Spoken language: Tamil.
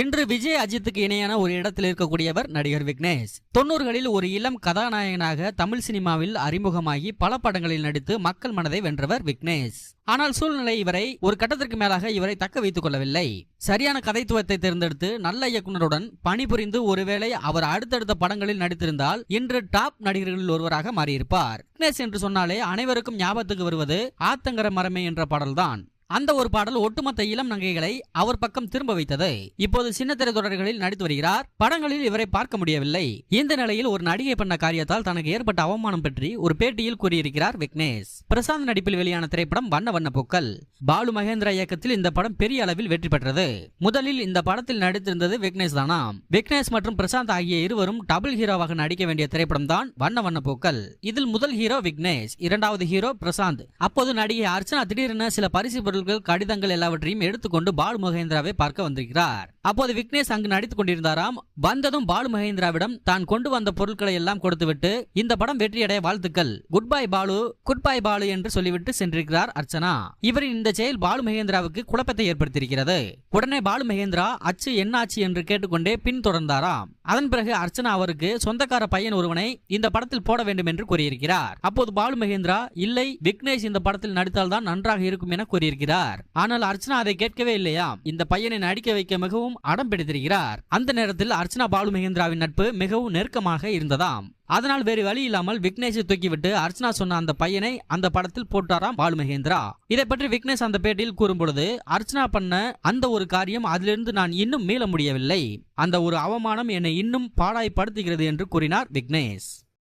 இன்று விஜய் அஜித்துக்கு இணையான ஒரு இடத்தில் இருக்கக்கூடியவர் நடிகர் விக்னேஷ். தொண்ணூறுகளில் ஒரு இளம் கதாநாயகனாக தமிழ் சினிமாவில் அறிமுகமாகி பல படங்களில் நடித்து மக்கள் மனதை வென்றவர் விக்னேஷ். ஆனால் சூழ்நிலை இவரை ஒரு கட்டத்திற்கு மேலாக இவரை தக்க வைத்துக் கொள்ளவில்லை. சரியான கதைத்துவத்தை தேர்ந்தெடுத்து நல்ல இயக்குனருடன் பணிபுரிந்து ஒருவேளை அவர் அடுத்தடுத்த படங்களில் நடித்திருந்தால் இன்று டாப் நடிகர்களில் ஒருவராக மாறியிருப்பார். விக்னேஷ் என்று சொன்னாலே அனைவருக்கும் ஞாபகத்துக்கு வருவது ஆத்தங்கர மரமே என்ற பாடல்தான். அந்த ஒரு பாடல் ஒட்டுமொத்த இளம் நங்கைகளை அவர் பக்கம் திரும்ப வைத்தது. இப்போது சின்னத்திரை தொடர்களில் நடித்து வருகிறார். படங்களில் இவரை பார்க்க முடியவில்லை. இந்த நிலையில் ஒரு நடிகை பண்ண காரியத்தால் தனக்கு ஏற்பட்ட அவமானம் பற்றி ஒரு பேட்டியில் கூறியிருக்கிறார் விக்னேஷ். பிரசாந்த் நடிப்பில் வெளியான திரைப்படம் வண்ண வண்ண பூக்கள். பாலு மகேந்திரா இயக்கத்தில் இந்த படம் பெரிய அளவில் வெற்றி பெற்றது. முதலில் இந்த படத்தில் நடித்திருந்தது விக்னேஷ் தானாம் விக்னேஷ் மற்றும் பிரசாந்த் ஆகிய இருவரும் டபுள் ஹீரோவாக நடிக்க வேண்டிய திரைப்படம் தான் வண்ண வண்ண பூக்கள். இதில் முதல் ஹீரோ விக்னேஷ் இரண்டாவது ஹீரோ பிரசாந்த். அப்போது நடிகை அர்ச்சனா திடீரென சில பரிசு பொருட்கள் கடிதங்கள் எல்லாவற்றையும் எடுத்துக்கொண்டு பாலு மகேந்திராவை பார்க்க வந்திருக்கிறார். அப்போது விக்னேஷ் அங்கு நடித்துக் கொண்டிருந்தாராம். வந்ததும் பாலு மகேந்திராவிடம் தான் கொண்டு வந்த பொருட்களை எல்லாம் கொடுத்துவிட்டு இந்த படம் வெற்றியடைய வாழ்த்துக்கள். Good bye Balu. Good bye Balu என்று சொல்லிவிட்டு சென்றிருக்கிறார் அர்ச்சனா. இவரின் இந்த செயல் பாலு மகேந்திராவுக்கு குழப்பத்தை ஏற்படுத்தியிருக்கிறது. உடனே பாலு மகேந்திரா அச்சு என்ன ஆச்சு என்று கேட்டுக்கொண்டே பின் தொடர்ந்தாராம். அதன் பிறகு அர்ச்சனா அவருக்கு சொந்தக்கார பையன் ஒருவனை இந்த படத்தில் போட வேண்டும் என்று கூறியிருக்கிறார். அப்போது பாலு மகேந்திரா இல்லை விக்னேஷ் இந்த படத்தில் நடித்தால்தான் நன்றாக இருக்கும் என கூறியிருக்கிறார். ஆனால் அர்ச்சனா அதை கேட்கவே இல்லையா இந்த பையனை நடிக்க வைக்க மிகவும் மிகவும் அடம் பிடித்திருக்கிறார். அந்த நேரத்தில் அர்ச்சனா பாலு மகேந்திராவின் நட்பு மிகவும் நெருக்கமாக இருந்ததாம். அதனால் வேறு வழி இல்லாமல் விக்னேஷை தூக்கிவிட்டு அர்ச்சனா சொன்ன அந்த பையனை அந்த படத்தில் போட்டாராம் பாலு மகேந்திரா இதை பற்றி விக்னேஷ் அந்த பேட்டியில் கூறும் பொழுது அர்ச்சனா பண்ண அந்த ஒரு காரியம் அதிலிருந்து நான் இன்னும் மீள முடியவில்லை. அந்த ஒரு அவமானம் என்னை இன்னும் பாடாய்படுத்துகிறது என்று கூறினார் விக்னேஷ்.